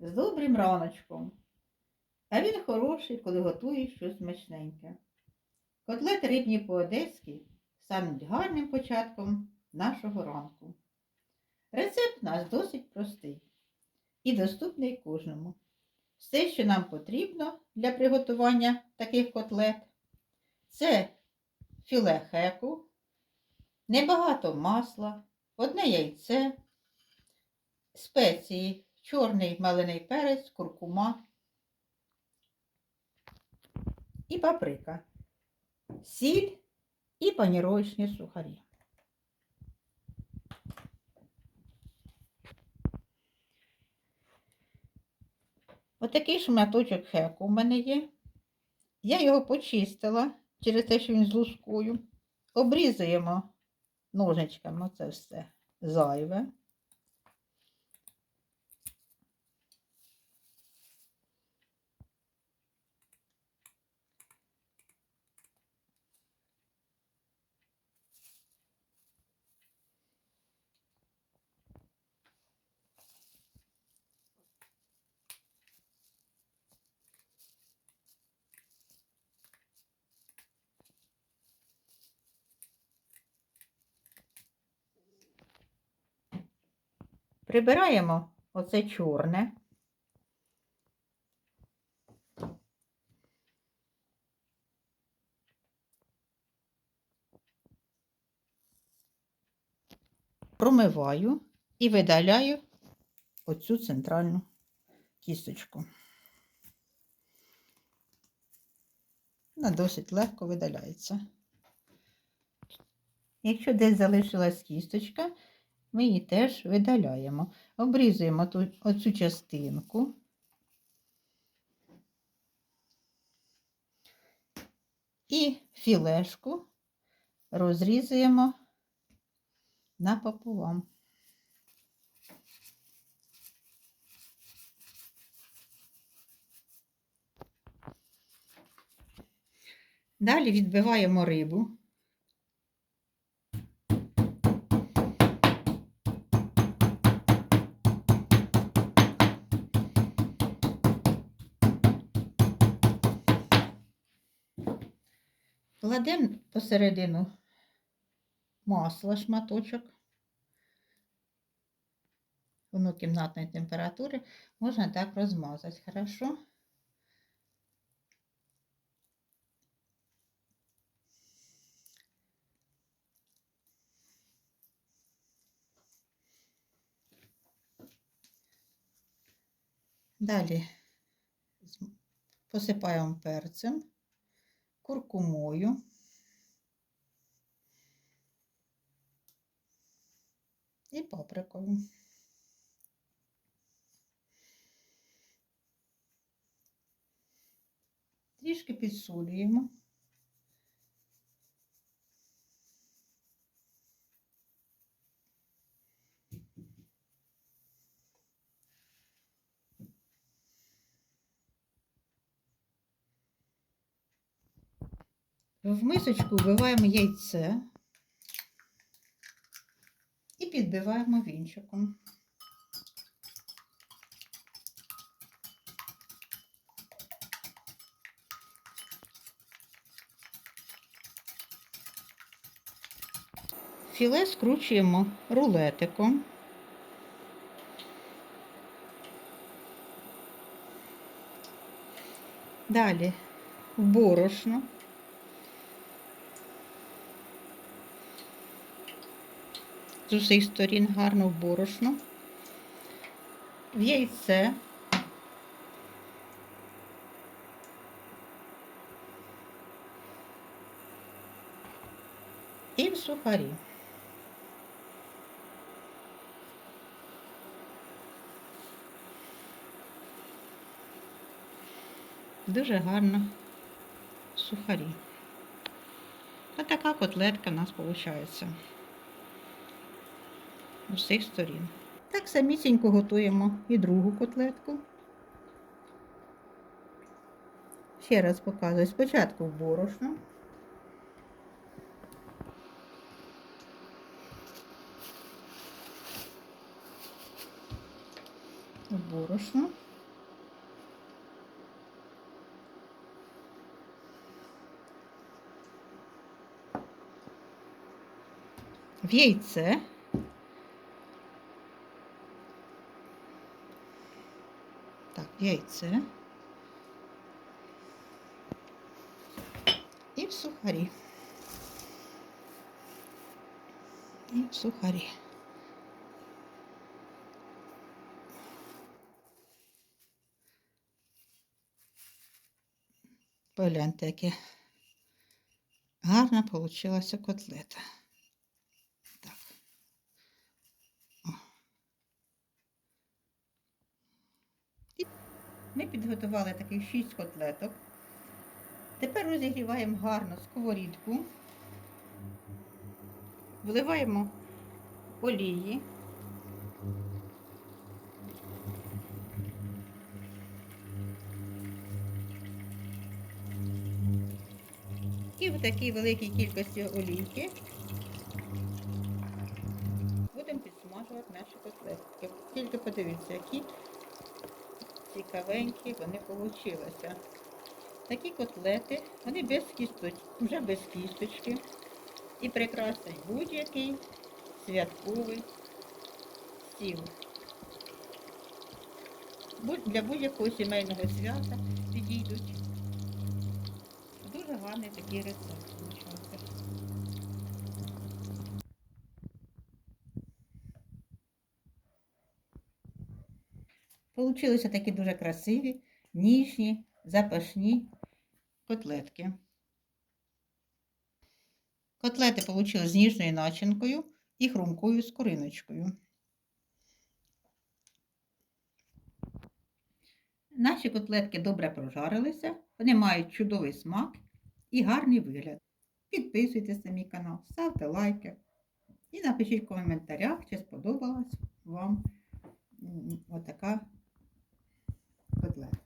з добрим раночком. А він хороший, коли готує щось смачненьке. Котлети рибні по-одеськи стануть гарним початком нашого ранку. Рецепт наш досить простий і доступний кожному. Все, що нам потрібно для приготування таких котлет, це філе хеку, небагато масла, одне яйце, спеції, чорний малиний перець, куркума і паприка, сіль і паніровочні сухарі. Отакий шматочок хеку у мене є. Я його почистила через те, що він з лускою. Обрізуємо ножичками це все зайве. Прибираємо оце чорне. Промиваю і видаляю оцю центральну кісточку. Вона досить легко видаляється. Якщо десь залишилась кісточка, ми її теж видаляємо. Обрізуємо ту, оцю частинку. І філешку розрізуємо напополам. Далі відбиваємо рибу. Кладемо посередину масла шматочок. Воно кімнатної температури можна так розмазати хорошо. Далі посипаємо перцем, куркумою. І паприкою. Трішки підсолюємо. В мисочку вбиваємо яйце і підбиваємо вінчиком. Філе скручуємо рулетиком. Далі в борошно. З усіх сторін гарно в борошно, в яйце. І в сухарі. Дуже гарно сухарі. Ось така котлетка у нас виходить усіх сторін. Так самісінько готуємо і другу котлетку. Ще раз показую спочатку в борошно. В борошно. В яйце. Так, в яйце. І в сухарі. І в сухарі. Погляньте, яке гарна получилася котлета. Ми підготували таких 6 котлеток. Тепер розігріваємо гарно сковорідку, вливаємо олії. І в такій великій кількості олійки будемо підсмажувати наші котлетки. Тільки подивіться, які цікавенькі вони получилися. Такі котлети, вони без кісточки, вже без кісточки. І прикрасить будь-який святковий стіл. Для будь-якого сімейного свята підійдуть. Дуже гарний такий рецепт. Получилися такі дуже красиві, ніжні, запашні котлетки. Котлети получили з ніжною начинкою і хрумкою скориночкою. Наші котлетки добре прожарилися, вони мають чудовий смак і гарний вигляд. Підписуйтесь на мій канал, ставте лайки і напишіть в коментарях, чи сподобалась вам отака Good luck.